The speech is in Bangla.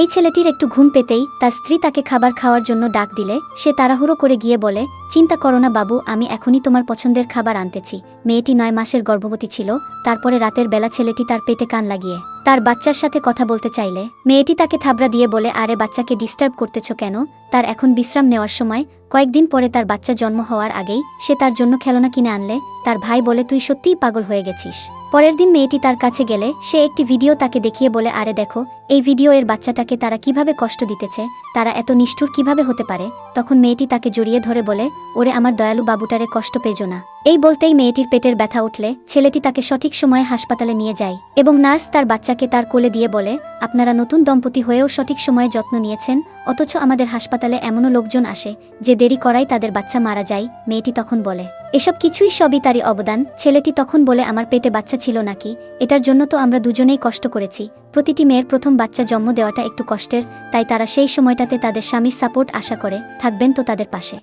এই ছেলেটির একটু ঘুম পেতেই তার স্ত্রী তাকে খাবার খাওয়ার জন্য ডাক দিলে, সে তাড়াহুড়ো করে গিয়ে বলে চিন্তা করো না বাবু, আমি এখনই তোমার পছন্দের খাবার আনতেছি। মেয়েটি নয় মাসের গর্ভবতী ছিল, তারপরে রাতের বেলা ছেলেটি তার পেটে কান লাগিয়ে, তার বাচ্চার সাথে কথা বলতে চাইলে, মেয়েটি তাকে থাবড়া দিয়ে বলে, আরে বাচ্চাকে ডিস্টার্ব করতেছ কেন? তার এখন বিশ্রাম নেওয়ার সময়, কয়েকদিন পরে তার বাচ্চা জন্ম হওয়ার আগেই, সে তার জন্য খেলনা কিনে আনলে, তার ভাই বলে, তুই সত্যিই পাগল হয়ে গেছিস। পরের দিন মেয়েটি তার কাছে গেলে, সে একটি ভিডিও তাকে দেখিয়ে বলে, আরে দেখো, এই ভিডিও এর বাচ্চাটাকে তারা কীভাবে কষ্ট দিতেছে, তারা এত নিষ্ঠুর কীভাবে হতে পারে? তখন মেয়েটি তাকে জড়িয়ে ধরে বলে ওরে আমার দয়ালু বাবুটারে কষ্ট পেজো না। এই বলতেই মেয়েটির পেটের ব্যথা উঠলে ছেলেটি তাকে সঠিক সময়ে হাসপাতালে নিয়ে যায় এবং নার্স তার বাচ্চাকে তার কোলে দিয়ে বলে, আপনারা নতুন দম্পতি হয়েও সঠিক সময়ে যত্ন নিয়েছেন, অথচ আমাদের হাসপাতালে এমনও লোকজন আসে যে দেরি করাই তাদের বাচ্চা মারা যায়, মেয়েটি তখন বলে। এসব কিছুই সবই তারই অবদান। ছেলেটি তখন বলে, আমার পেটে বাচ্চা ছিল নাকি? এটার জন্য তো আমরা দুজনেই কষ্ট করেছি। প্রতিটি মেয়ের প্রথম বাচ্চা জন্ম দেওয়াটা একটু কষ্টের, তাই তারা সেই সময়টাতে তাদের স্বামীর সাপোর্ট আশা করে, থাকবেন তো তাদের পাশে।